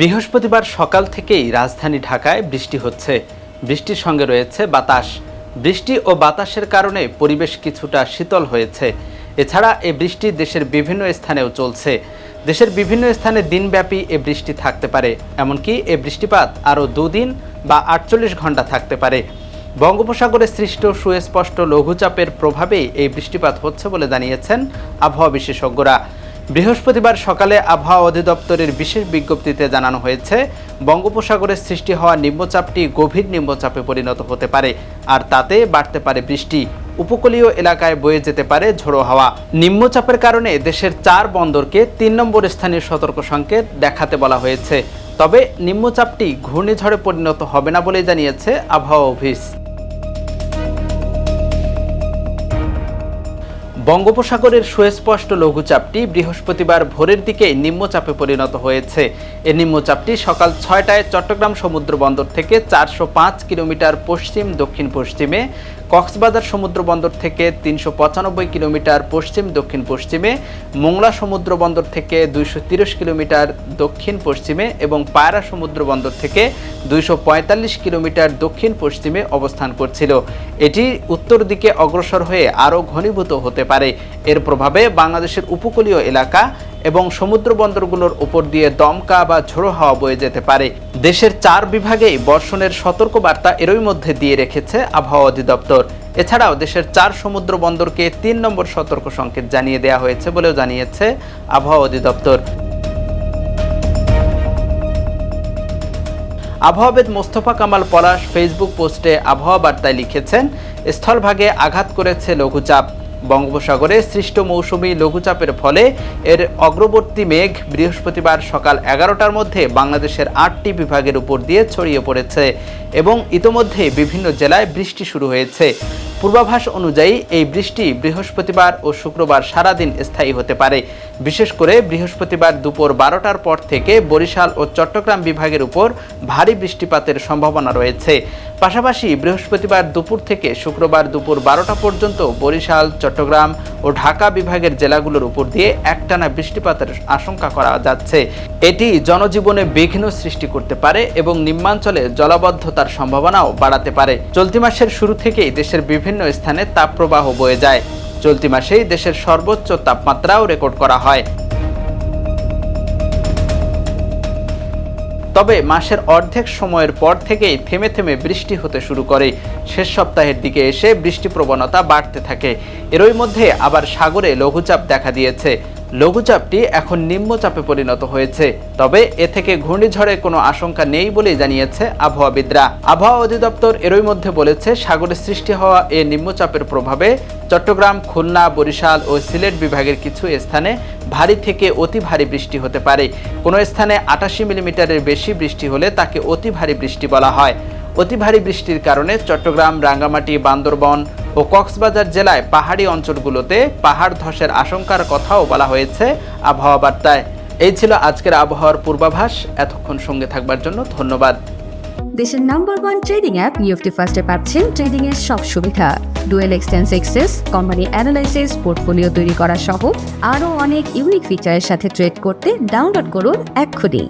বৃহস্পতিবার সকাল থেকেই রাজধানী ঢাকায় বৃষ্টি হচ্ছে। বৃষ্টির সঙ্গে রয়েছে বাতাস। বৃষ্টি ও বাতাসের কারণে পরিবেশ কিছুটা শীতল হয়েছে। এছাড়া এ বৃষ্টি দেশের বিভিন্ন স্থানেও চলছে। দেশের বিভিন্ন স্থানে দিনব্যাপী এ বৃষ্টি থাকতে পারে। এমনকি এ বৃষ্টিপাত আরও দুদিন বা আটচল্লিশ ঘণ্টা থাকতে পারে। বঙ্গোপসাগরে সৃষ্ট সুস্পষ্ট লঘুচাপের প্রভাবেই এই বৃষ্টিপাত হচ্ছে বলে জানিয়েছেন আবহাওয়া বিশেষজ্ঞরা। বৃহস্পতিবার সকালে আবহাওয়া অধিদপ্তরের বিশেষ বিজ্ঞপ্তিতে জানানো হয়েছে, বঙ্গোপসাগরে সৃষ্টি হওয়া নিম্নচাপটি গভীর নিম্নচাপে পরিণত হতে পারে, আর তাতে বাড়তে পারে বৃষ্টি। উপকূলীয় এলাকায় বয়ে যেতে পারে ঝোড়ো হাওয়া। নিম্নচাপের কারণে দেশের চার বন্দরকে তিন নম্বর স্থানীয় সতর্ক সংকেত দেখাতে বলা হয়েছে। তবে নিম্নচাপটি ঘূর্ণিঝড়ে পরিণত হবে না বলে জানিয়েছে আবহাওয়া অফিস। বঙ্গোপসাগরের সুস্পষ্ট লঘুচাপটি বৃহস্পতিবার ভোরের দিকে নিম্নচাপে পরিণত হয়েছে। এ নিম্নচাপটি সকাল ছয়টায় চট্টগ্রাম সমুদ্র বন্দর থেকে চারশো পাঁচ কিলোমিটার পশ্চিম, দক্ষিণ পশ্চিমে কক্সবাজার সমুদ্র বন্দর থেকে তিনশো পঁচানব্বই কিলোমিটার পশ্চিম, দক্ষিণ পশ্চিমে, মোংলা সমুদ্র বন্দর থেকে দুইশো কিলোমিটার দক্ষিণ পশ্চিমে এবং পায়রা সমুদ্র বন্দর থেকে দুইশো পঁয়তাল্লিশ কিলোমিটার দক্ষিণ পশ্চিমে অবস্থান করছিল। এটি উত্তর দিকে অগ্রসর হয়ে আরও ঘনীভূত হতে পারে। এর প্রভাবে বাংলাদেশের উপকূলীয় এলাকা এবং সমুদ্র বন্দরগুলোর উপর দিয়ে দমকা বা ঝোড়ো হাওয়া বয়ে যেতে পারে। দেশের চার বিভাগেই বর্ষণের সতর্কবার্তা এরই মধ্যে দিয়ে রেখেছে আবহাওয়া অধিদপ্তর। এছাড়াও দেশের চার সমুদ্র বন্দরকে তিন নম্বর সতর্ক সংকেত জানিয়ে দেওয়া হয়েছে বলেও জানিয়েছে আবহাওয়া অধিদপ্তর। আবহাওয়াবিদ মোস্তফা কামাল পলাশ ফেসবুক পোস্টে আবহাওয়া বার্তায় লিখেছেন, স্থলভাগে আঘাত করেছে লঘুচাপ। বঙ্গোপসাগরে সৃষ্ট মৌসুমি লঘুচাপের ফলে এর অগ্রবর্তী মেঘ বৃহস্পতিবার সকাল এগারোটার মধ্যে বাংলাদেশের আটটি বিভাগের উপর দিয়ে ছড়িয়ে পড়েছে এবং ইতোমধ্যে বিভিন্ন জেলায় বৃষ্টি শুরু হয়েছে। পূর্বাভাস অনুযায়ী এই বৃষ্টি বৃহস্পতিবার ও শুক্রবার সারাদিন স্থায়ী হতে পারে। বিশেষ করে বৃহস্পতিবার দুপুর বারোটার পর থেকে বরিশাল ও চট্টগ্রাম বিভাগের উপর ভারী বৃষ্টিপাতের সম্ভাবনা রয়েছে। পাশাপাশি বৃহস্পতিবার দুপুর থেকে শুক্রবার দুপুর বারোটা পর্যন্ত বরিশাল, চট্টগ্রাম ও ঢাকা বিভাগের জেলাগুলোর উপর দিয়ে একটানা বৃষ্টিপাতের আশঙ্কা করা যাচ্ছে। এটি জনজীবনে বিঘ্ন সৃষ্টি করতে পারে এবং নিম্নাঞ্চলে জলাবদ্ধতার সম্ভাবনাও বাড়াতে পারে। চলতি মাসের শুরু থেকেই দেশের বিভিন্ন স্থানে তাপপ্রবাহ বয়ে যায়। চলতি মাসেই দেশের সর্বোচ্চ তাপমাত্রাও রেকর্ড করা হয়। তবে মাসের অর্ধেক সময়ের পর থেকেই থেমে থেমে বৃষ্টি হতে শুরু করে। শেষ সপ্তাহের দিকে এসে বৃষ্টি প্রবণতা বাড়তে থাকে। এরই মধ্যে আবার সাগরে লঘুচাপ দেখা দিয়েছে। লঘুচাপটি এখন নিম্নচাপে পরিণত হয়েছে। তবে এ থেকে ঘূর্ণিঝড়ের কোনো আশঙ্কা নেই বলেই জানিয়েছে আবহাওয়াবিদরা। আবহাওয়া অধিদপ্তর এরই মধ্যে বলেছে, সাগরে সৃষ্টি হওয়া এ নিম্নচাপের প্রভাবে চট্টগ্রাম, খুলনা, বরিশাল ও সিলেট বিভাগের কিছু স্থানে ভারী থেকে অতি ভারী বৃষ্টি হতে পারে। কোনো স্থানে আটাশি মিলিমিটারের বেশি বৃষ্টি হলে তাকে অতি ভারী বৃষ্টি বলা হয়। অতি ভারী বৃষ্টির কারণে চট্টগ্রাম, রাঙ্গামাটি, বান্দরবন ও কক্সবাজার জেলায় পাহাড়ি অঞ্চলগুলোতে পাহাড় ধসের আশঙ্কার কথাও বলা হয়েছে আবহাওয়া বার্তায় এই ছিল আজকের আবহাওয়ার পূর্বাভাস। এতক্ষণ সঙ্গে থাকবার জন্য ধন্যবাদ। দেশের নাম্বার ওয়ান ট্রেডিং অ্যাপ নিউফটি ফার্স্টে পাচ্ছেন ট্রেডিং এর সব সুবিধা। ডুয়েল এক্সটেন্স এক্সেস কোম্পানি অ্যানালাইসিস পোর্টফোলিও তৈরি করা সহ আরও অনেক ইউনিক ফিচারের সাথে ট্রেড করতে ডাউনলোড করুন এক্ষুনি।